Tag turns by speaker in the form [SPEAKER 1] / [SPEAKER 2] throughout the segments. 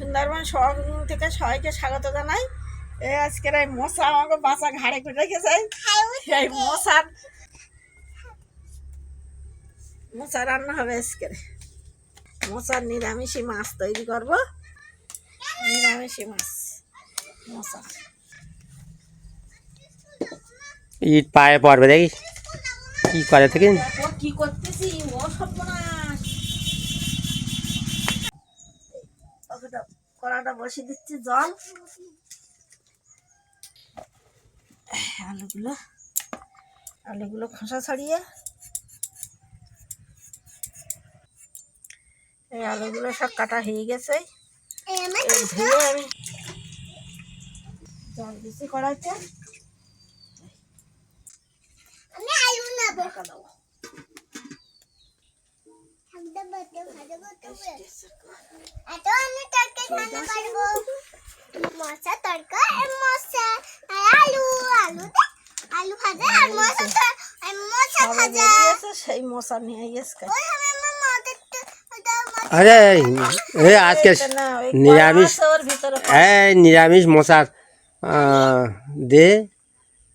[SPEAKER 1] সুন্দরবন শহর থেকে সবাইকে স্বাগত জানাই। এই আজকের এই মশা আমাকে বাসা ঘাড়ে করে রেখেছে এই মশার মশা রান্না হবে আজকে। মশার নিরামিষি মাছ তৈরি করব। নিরামিষি মাছ। মশা।
[SPEAKER 2] ইট পায়ে পড়বে দেখি কি করে থেকে?
[SPEAKER 1] ও কি করতেছি ও সর্বনাশ। ওটা কড়াটা বসিয়ে দিচ্ছি জল। আলুগুলো আলুগুলো খোসা ছাড়িয়ে। এই আলুগুলো সব কাটা হয়ে গেছে। ধুয়ে আমি জল দিচ্ছি কড়াইতে।
[SPEAKER 3] এত আমি তরকারি। রান্না করব মশা মশা আর আলু আলু আলু ভাজা আর মশা তো- আর মশা ভাজা।
[SPEAKER 1] সেই মশা নিয়ে
[SPEAKER 3] মশা-
[SPEAKER 2] আরে এ আজকে নিরামিষ এই নিরামিষ মশার দে।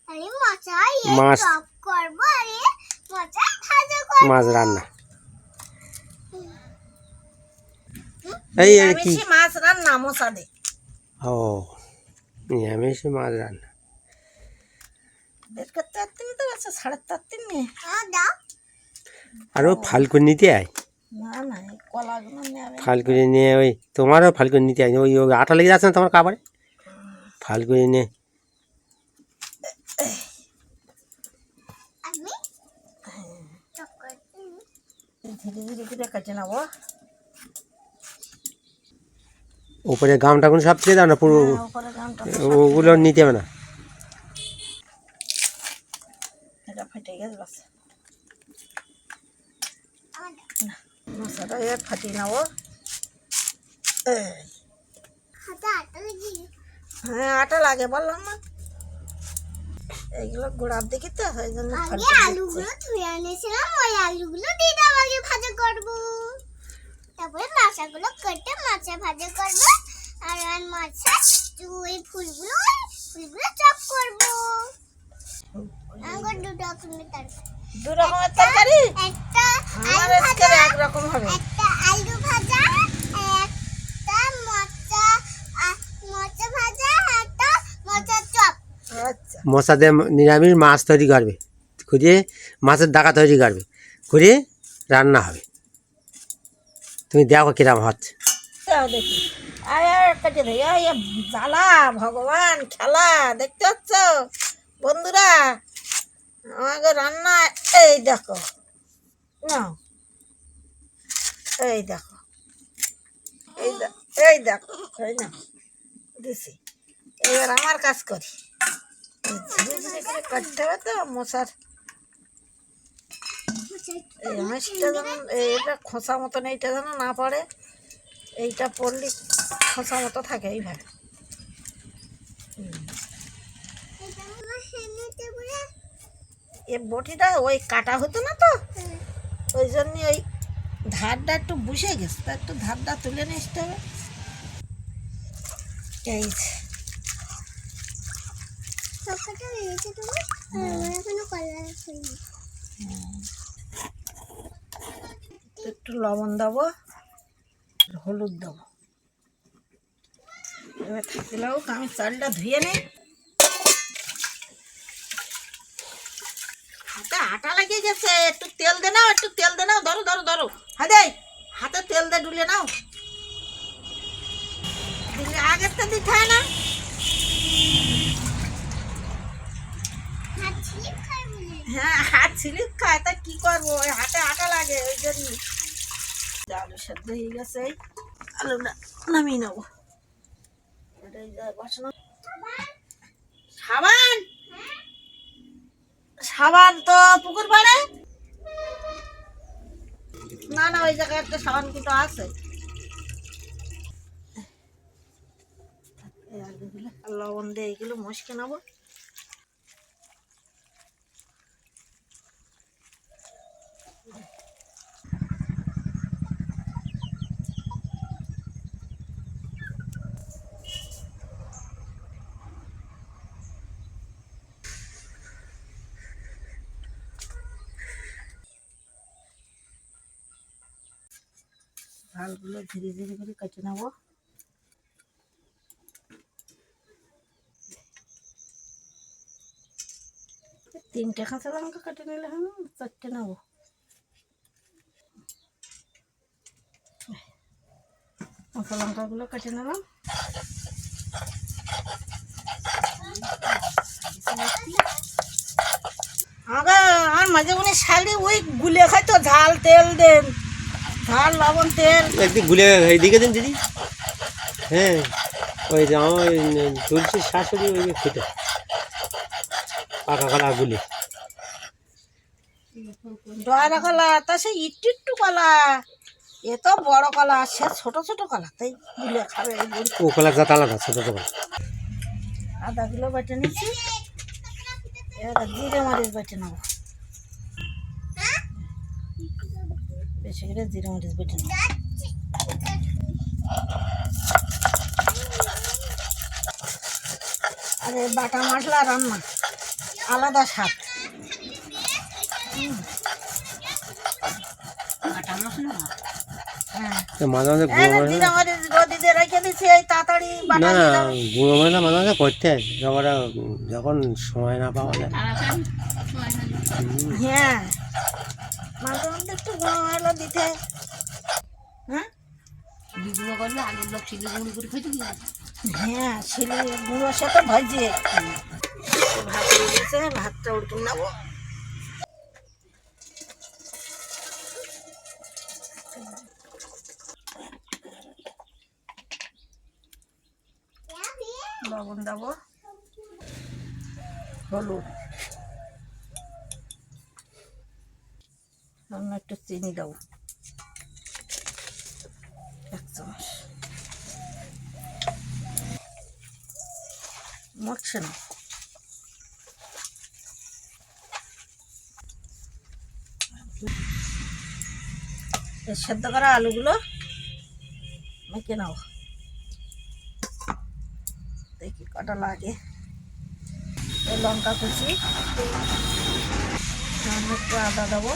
[SPEAKER 3] আরে মশা এই
[SPEAKER 2] মাছ।
[SPEAKER 3] চপ করব আরে মশা ভাজা করব।
[SPEAKER 2] মাছ রান্না। এই এর কি?
[SPEAKER 1] নিরামিষি মাছ রান্না মশা দে।
[SPEAKER 2] ও নিরামিষ মাছ রান্না।
[SPEAKER 1] বের করতে পারতি তো আছে সাড়ে নিয়ে
[SPEAKER 3] হ্যাঁ দাও।
[SPEAKER 2] আরও ফালকুন নিতে আয়।
[SPEAKER 1] না না কলাগুলো
[SPEAKER 2] ফালকুনি নিয়ে ওই তোমারও ফালকুনি নিতে আয়। ওই ওই আটা লেগে যাচ্ছে না তোমার কাপড়ে ফালকুনি নিয়ে।
[SPEAKER 3] আমি?
[SPEAKER 1] ধীরে ধীরে করে কেটে নেব
[SPEAKER 2] উপরে গামটা কোন সব ছেড়ে দাও না পুরো
[SPEAKER 1] হ্যাঁ,
[SPEAKER 2] ওগুলো নিতে হবে না।
[SPEAKER 1] ফাটিয়ে নেব হ্যাঁ আটা লাগে বললাম না এইগুলো গোড়ার দিকে তো ওই জন্য।
[SPEAKER 3] আলুগুলো ধুয়ে এনেছিলাম ওই আলুগুলো দিয়ে দাও আগে ভাজা করব। তারপরে মাছাগুলো কেটে মাছে ভাজা করব। আর আর মাছা ওই ফুলগুলো ফুলগুলো চপ করব। আমার দুটো রকমের তরকারি।
[SPEAKER 1] দু রকমের তরকারি?
[SPEAKER 3] একটা
[SPEAKER 1] আমার
[SPEAKER 3] আলু
[SPEAKER 1] আজকে
[SPEAKER 3] ভাজা
[SPEAKER 1] একরকম হবে।
[SPEAKER 3] একটা আলু ভাজা একটা মোচা আ- মোচা ভাজা একটা মোচা চপ।
[SPEAKER 1] আচ্ছা।
[SPEAKER 2] মশা দিয়ে নিরামিষ মাছ তৈরি করবে। খুঁজে মাছের ডাকা তৈরি করবে। করে রান্না হবে। তুমি দেখো কিরম হচ্ছে
[SPEAKER 1] দেখি। জ্বালা, ভগবান, খেলা, দেখতে পাচ্ছ? বন্ধুরা আমাকে রান্না, এই দেখো। নাও। এই দেখো। এই এই দেখো, এই না দিছি। এবার আমার কাজ করি। এই ধীরে ধীরে করে কাটতে হবে তো, মশার এই হাঁসটা যেন এটা খোসা মতন এইটা যেন না পড়ে এইটা পড়লে খোঁচা মতো থাকে এইভাবে এ বটিটা ওই কাটা হতো না তো? ওই জন্য ওই ধারটা একটু বসে গেছে তা একটু ধারটা তুলে নিয়ে আসতে হবে। এই
[SPEAKER 3] সবকটা হয়েছে তোমার? এখনও কলা হয়নি
[SPEAKER 1] একটু লবণ দেবো হলুদ দেবো। এবার থাকতে লাগুক আমি চালটা ধুয়ে নিই। হাতে আটা লাগিয়ে গেছে একটু তেল দে নাও একটু তেল দে নাও ধরো ধরো ধরো। হাতে হাতে তেল দে ডুলে নাও। দিলে আগের তো দিতে হয় না।
[SPEAKER 3] হাত ছিলিপ খাই
[SPEAKER 1] হ্যাঁ। হাত খায় তা কি করব? হাতে আটা লাগে ওই জন্য। আলু সেদ্ধ হয়ে গেছে। আলুটা নামিয়ে নেব। সাবান! সাবান তো পুকুর পাড়ে। না না, ওই জায়গায় একটা সাবান কিন্তু আছে। লবণ দিয়ে এইগুলো মশকে নেব। ঝালগুলো ধীরে ধীরে করে কেটে নেব। তিনটে কাঁচা লঙ্কা কেটে নিলে হবে, চারটে নেব। কাঁচা লঙ্কাগুলো কেটে নিলাম। আর মাঝে মাঝে শালি ওই গুলে খাই তো ঝাল, তেল দেন। লবণ তেল।
[SPEAKER 2] এইদিকে দিন দিদি। হ্যাঁ ওই যে আমার ওই তুলসীর শাশুড়ি ওই খেতে। পাকা কলা গুলে।
[SPEAKER 1] ডয়রা কলা তা সে কলা। এ তো বড় কলা সে ছোট ছোট কলা তাই গুলে খাবে।
[SPEAKER 2] ও কলা জাত আলাদা ছোটো ছোটো
[SPEAKER 1] আধা কিলো বেটে নিচ্ছি এবার জিরে মরিচ বেটে নেব। বেশি করে জিরে মরিচ বেটে নেব আরে বাটা মশলা রান্না। আলাদা স্বাদ। হুম। বাটা মশলা? হ্যাঁ।
[SPEAKER 2] মাঝে মাঝে
[SPEAKER 1] এই
[SPEAKER 2] গুঁড়ো
[SPEAKER 1] যে
[SPEAKER 2] মশলা
[SPEAKER 1] জিরে মরিচ রোদিতে রেখে দিচ্ছি এই তাড়াতাড়ি বাটা
[SPEAKER 2] না গুঁড়ো মশলা মাঝে মাঝে করতে হয়। যখন যখন সময় না পাওয়া যায়।
[SPEAKER 1] হ্যাঁ। দিতে। হ্যাঁ?
[SPEAKER 4] যেগুলো করলে আগের লোক শিলি গুঁড়ি করে খেতে দিয়ে
[SPEAKER 1] হ্যাঁ ছেলে গুঁড়োর সাথে ভাজিয়ে ভাত ভাতটা উঠে নেব। লবণ দেবো। হলুদ সামান্য একটু চিনি দেবো এক চামচ। মরছে না। সেদ্ধ করা আলুগুলো মেখে নাও। দেখি কটা লাগে। লঙ্কা কুচি। আদা দেবো।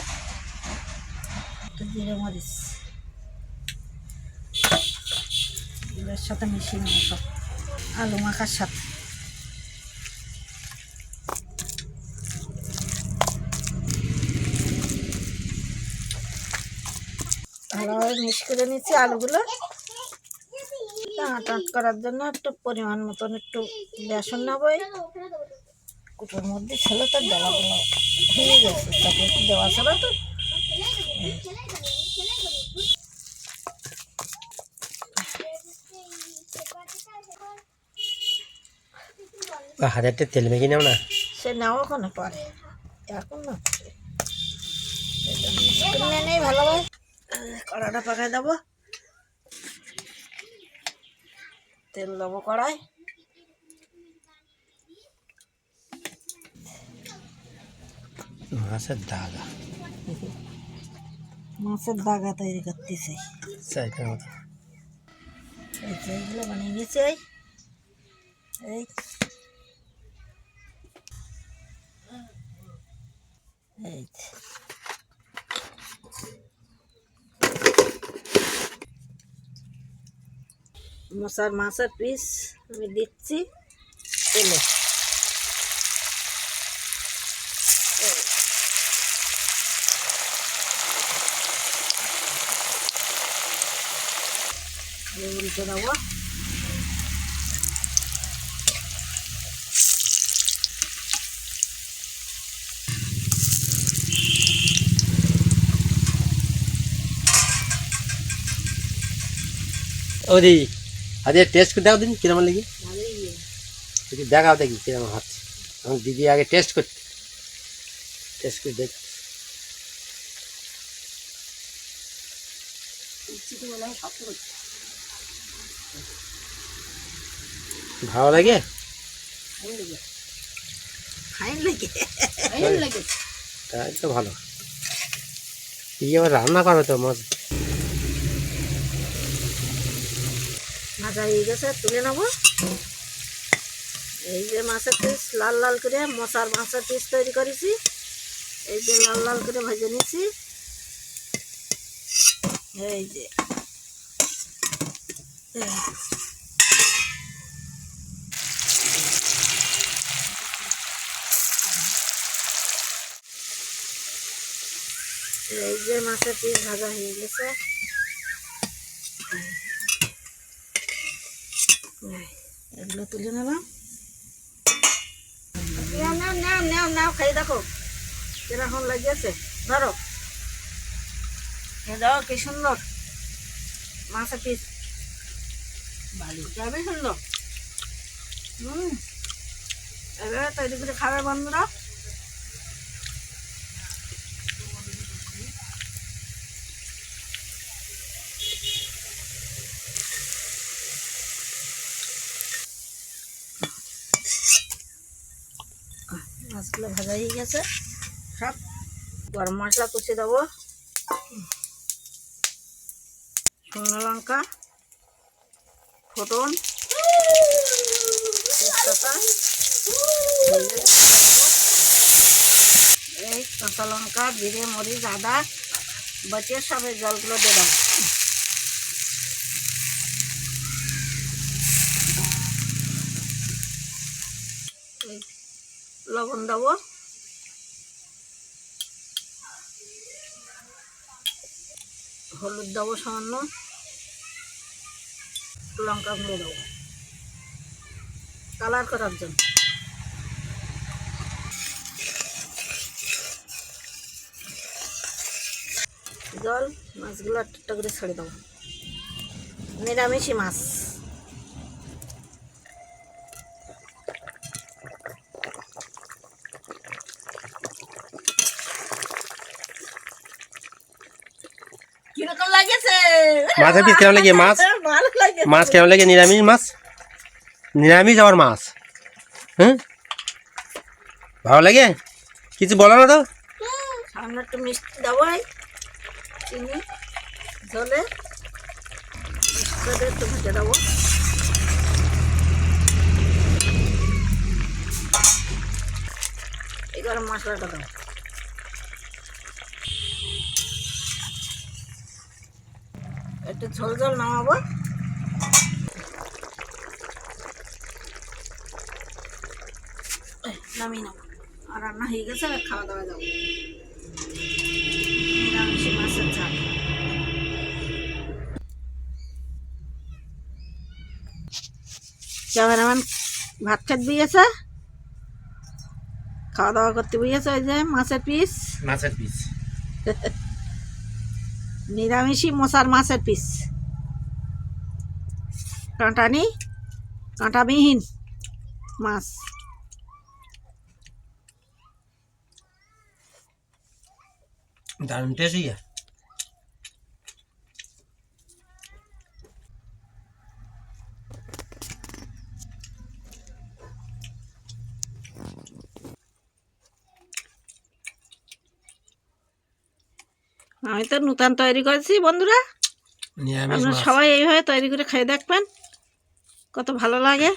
[SPEAKER 1] একটু জিরে মরিচ এগুলোর সাথে মিশিয়ে নেব সব। আলু মাখার সাথে। ভালোভাবে মিক্স করে নিচ্ছি আলুগুলো। টাট করার জন্য একটু পরিমাণ মতন একটু বেসন নেব কুটোর মধ্যে। ছিল তো দেওয়াগুলো হয়ে গেছে। তাকে দেওয়া ছাড়া তো?
[SPEAKER 2] হাজারটা তেল মেখে নাও না।
[SPEAKER 1] সে নাও ওখানে পারে। এখন না নেই ভালোভাবে কড়াটা পাকায় দেবো। তেল দেবো কড়াই
[SPEAKER 2] মাছের দাগা
[SPEAKER 1] মাছের দাগা তৈরি করতেছি।
[SPEAKER 2] চাইটার মতো
[SPEAKER 1] এইগুলো বানিয়ে নিয়েছি। এই। এই মশার মাছের পিস আমি দিচ্ছি। তেলে উল্টে দেবো
[SPEAKER 2] ও দিদি আজকে টেস্ট করে দেখো দিন কিরম লেগে। একটু দেখাও দেখি কিরম হচ্ছে। আমার দিদি আগে টেস্ট করতে টেস্ট করে দেখ। ভালো লাগে
[SPEAKER 1] ফাইন লেগে।
[SPEAKER 4] লাগে।
[SPEAKER 2] তাই? তো ভালো। এই আবার রান্না করো তো মাছ
[SPEAKER 1] ভাজা হয়ে গেছে তুলে নেব। এই যে মাছের পিস লাল লাল করে মশার মাছের পিস তৈরি করেছি। এই যে লাল লাল করে ভেজে নিছি এই যে। এই। এই যে মাছের পিস ভাজা হয়ে গেছে। এই, এগুলো তুলে নিলাম। নাও নাও নাও নাও খাই দেখো। কীরকম লাগিয়েছে ধরো। কি সুন্দর মাছের পিস। সুন্দর। তৈরি করে খাবে বন্ধুরা। মাছগুলো ভাজা হয়ে গেছে। সব গরম মশলা কুচি দেবো। শুকনো লঙ্কা। ফোটন। এই কাঁচা লঙ্কা, জিরে, মরিচ, আদা, বাটিয়ে সব এই জলগুলো দিয়ে দেবো। এই লবণ দেবো। হলুদ দেবো সামান্য। লঙ্কা গুঁড়ো দেবো। কালার করার জন্য। জল, মাছগুলো একটা করে ছেড়ে দেবো। নিরামিষই মাছ। কীরকম লাগেছে
[SPEAKER 2] মাছের পিস কেমন লাগে মাছ? মাছ কেমন লাগে। নিরামিষ মাছ? নিরামিষ আবার মাছ? হ্যাঁ? ভালো লাগে? কিছু বলো না তো।
[SPEAKER 1] সামনে একটু মিষ্টি দেবো চিনি জলে একটু ভেজে দেবো। এই মশলাটা দাও। একটু ঝোল ঝোল নামাবো। নামিয়ে নাও। আর রান্না হয়ে গেছে আর খাওয়া দাওয়া যাব। নিরামিষি মাছের ঝাল। ক্যামেরাম্যান ভাত খেতে দিয়েছে খাওয়া দাওয়া করতে বুঝেছে ওই যে মাছের পিস
[SPEAKER 2] মাছের পিস
[SPEAKER 1] নিরামিষি মশার মাছের পিস। কাঁটা নেই কাঁটাবিহীন মাছ।
[SPEAKER 2] দারুণ টেস্ট
[SPEAKER 1] আমি তো নূতন তৈরি করেছি বন্ধুরা। আপনারা সবাই এইভাবে তৈরি করে খেয়ে দেখবেন কত ভালো লাগে।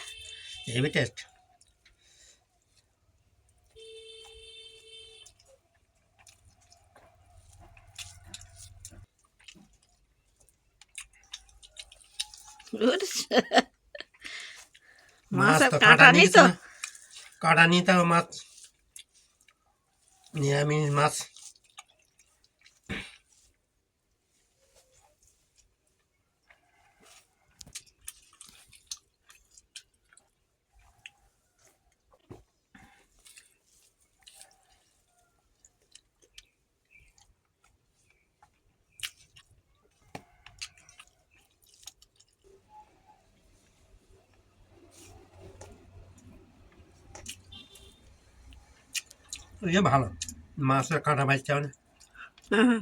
[SPEAKER 2] হেভি টেস্ট মাছ
[SPEAKER 1] কাঁটা
[SPEAKER 2] কাঁটা
[SPEAKER 1] তো।
[SPEAKER 2] কাঁটা মাছ। নিরামিষ মাছ। ইয়ে ভালো। মাছের কাঁটা বাজতে হবে
[SPEAKER 1] হ্যাঁ।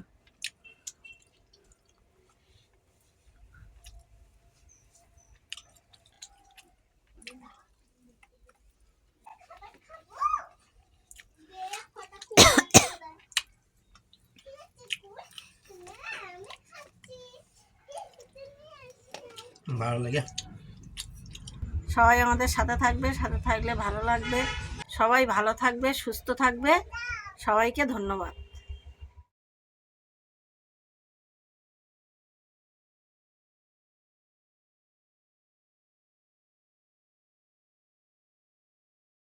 [SPEAKER 2] ভালো লাগে।
[SPEAKER 1] সবাই আমাদের সাথে থাকবে সাথে থাকলে ভালো লাগবে। সবাই ভালো থাকবে সুস্থ থাকবে। সবাইকে ধন্যবাদ।